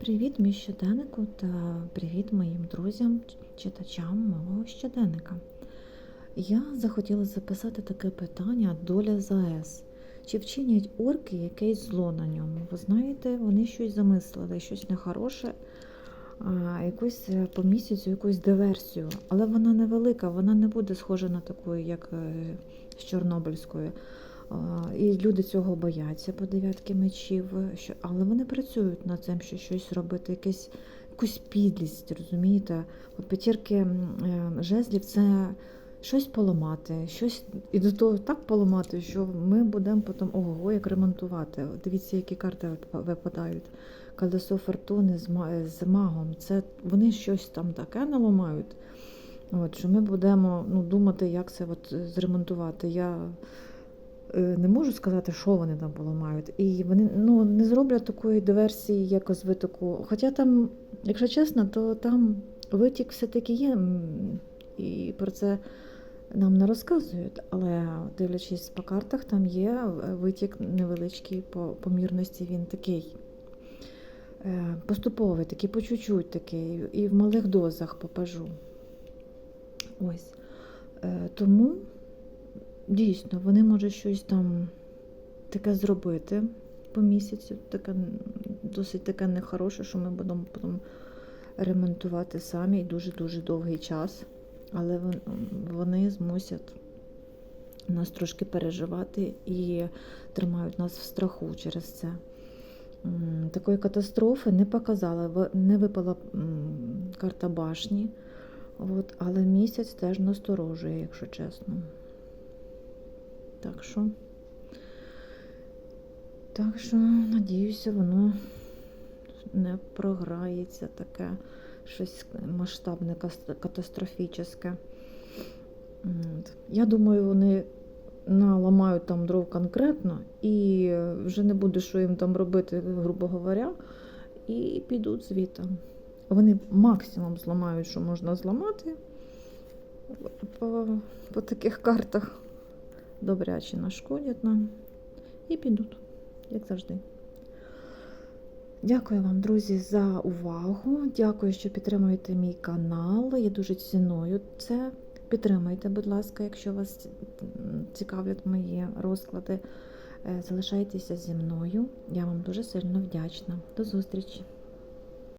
Привіт, мій щоденнику та привіт моїм друзям, читачам мого щоденника. Я захотіла записати таке питання доля ЗАЕС. Чи вчинять орки якесь зло на ньому? Ви знаєте, вони щось замислили, щось нехороше, якусь е, по місяцю, якусь диверсію. Але вона невелика, вона не буде схожа на таку, як е, з Чорнобильською. І люди цього бояться по дев'ятки мечів, що, але вони працюють над цим, що щось робити, якесь, якусь підлість, розумієте? От п'ятірки е, жезлів це щось поламати, щось і до того так поламати, що ми будемо потім ого, як ремонтувати. Дивіться, які карти випадають. Колесо фортуни з, магом. Це вони щось там таке наламають. От, що ми будемо ну, думати, як це от зремонтувати. Я не можу сказати, що вони там поламають. І вони ну, не зроблять такої диверсії, якось витоку. Хоча там, якщо чесно, то там витік все-таки є, і про це нам не розказують. Але дивлячись по картах, там є е, витік невеличкий по помірності, він такий. е, Поступовий, такий по чуть-чуть такий, і в малих дозах попажу. Ось. Е, Тому дійсно вони можуть щось там таке зробити по місяцю, таке досить таке нехороше, що ми будемо потім ремонтувати самі і дуже-дуже довгий час. Але вони змусять нас трошки переживати і тримають нас в страху через це. Такої катастрофи не показала, не випала карта башні, от, але місяць теж насторожує, якщо чесно. Так що, так що, надіюся, воно не програється таке щось масштабне, катастрофічне. Я думаю, вони наламають там дров конкретно і вже не буде, що їм там робити, грубо говоря, і підуть звідти. Вони максимум зламають, що можна зламати по, по таких картах. Добряче нашкодять нам і підуть, як завжди. Дякую вам, друзі, за увагу. Дякую, що підтримуєте мій канал. Я дуже ціную це. Підтримайте, будь ласка, якщо вас цікавлять мої розклади. Е, Залишайтеся зі мною. Я вам дуже сильно вдячна. До зустрічі!